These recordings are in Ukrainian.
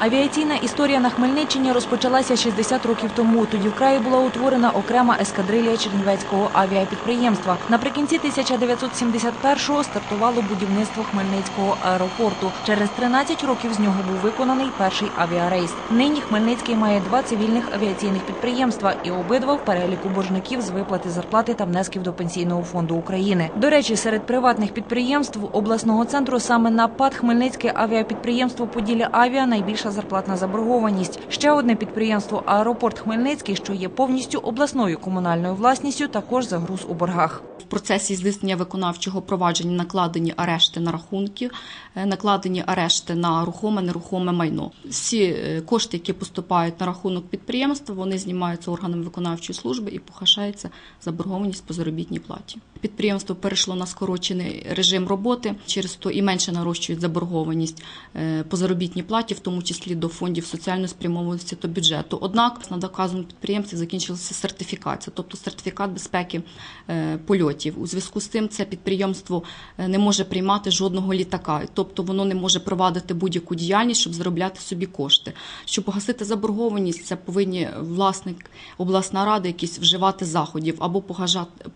Авіаційна історія на Хмельниччині розпочалася 60 років тому. Тоді в краї була утворена окрема ескадрилія Чернівецького авіапідприємства. Наприкінці 1971-го стартувало будівництво Хмельницького аеропорту. Через 13 років з нього був виконаний перший авіарейс. Нині Хмельницький має два цивільних авіаційних підприємства і обидва в переліку боржників з виплати зарплати та внесків до Пенсійного фонду України. До речі, серед приватних підприємств обласного центру саме на ПАД Хмельницьке авіапідприємство Поділля Авіа найбільша зарплатна заборгованість. Ще одне підприємство Аеропорт Хмельницький, що є повністю обласною комунальною власністю, також загруз у боргах. Процесі здійснення виконавчого провадження накладені арешти на рахунки, е, накладені арешти на рухоме, нерухоме майно. Всі е, кошти, які поступають на рахунок підприємства, вони знімаються органами виконавчої служби і погашається заборгованість по заробітній платі. Підприємство перейшло на скорочений режим роботи, через то і менше нарощують заборгованість е, по заробітній платі, в тому числі до фондів соціальної спрямованості та бюджету. Однак на доказаному підприємстві закінчилася сертифікація, тобто сертифікат безпеки е, польотів. У зв'язку з цим це підприємство е, не може приймати жодного літака, тобто воно не може провадити будь-яку діяльність, щоб заробляти собі кошти. Щоб погасити заборгованість, це повинні власник обласна рада якісь вживати заходів або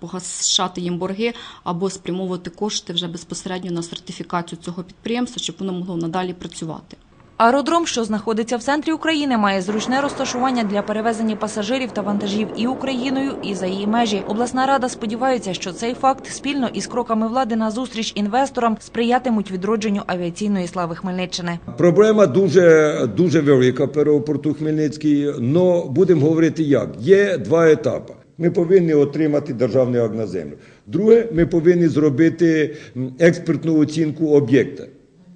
погашати їм борги, або спрямовувати кошти вже безпосередньо на сертифікацію цього підприємства, щоб воно могло надалі працювати. Аеродром, що знаходиться в центрі України, має зручне розташування для перевезення пасажирів та вантажів і Україною, і за її межі. Обласна рада сподівається, що цей факт спільно із кроками влади на зустріч інвесторам сприятимуть відродженню авіаційної слави Хмельниччини. Проблема дуже, дуже велика по аеропорту Хмельницький, але будемо говорити як. Є два етапи. Ми повинні отримати державний акт на землю. Друге, ми повинні зробити експертну оцінку об'єкта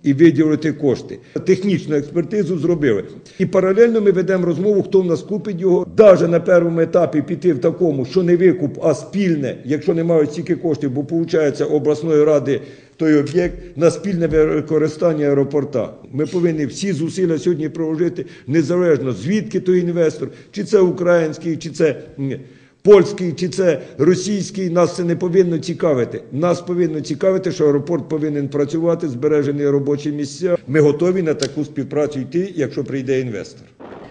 і виділити кошти. Технічну експертизу зробили. І паралельно ми ведемо розмову, хто в нас купить його. Навіть на першому етапі піти в такому, що не викуп, а спільне, якщо не мають стільки коштів, бо виходить обласної ради той об'єкт на спільне використання аеропорта. Ми повинні всі зусилля сьогодні проложити незалежно звідки той інвестор, чи це український, чи це. Польський чи це російський, нас це не повинно цікавити. Нас повинно цікавити, що аеропорт повинен працювати, збережені робочі місця. Ми готові на таку співпрацю йти, якщо прийде інвестор.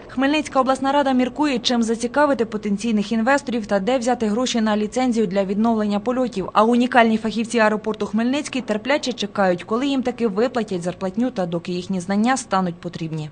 Хмельницька обласна рада міркує, чим зацікавити потенційних інвесторів та де взяти гроші на ліцензію для відновлення польотів. А унікальні фахівці аеропорту Хмельницький терпляче чекають, коли їм таки виплатять зарплатню та доки їхні знання стануть потрібні.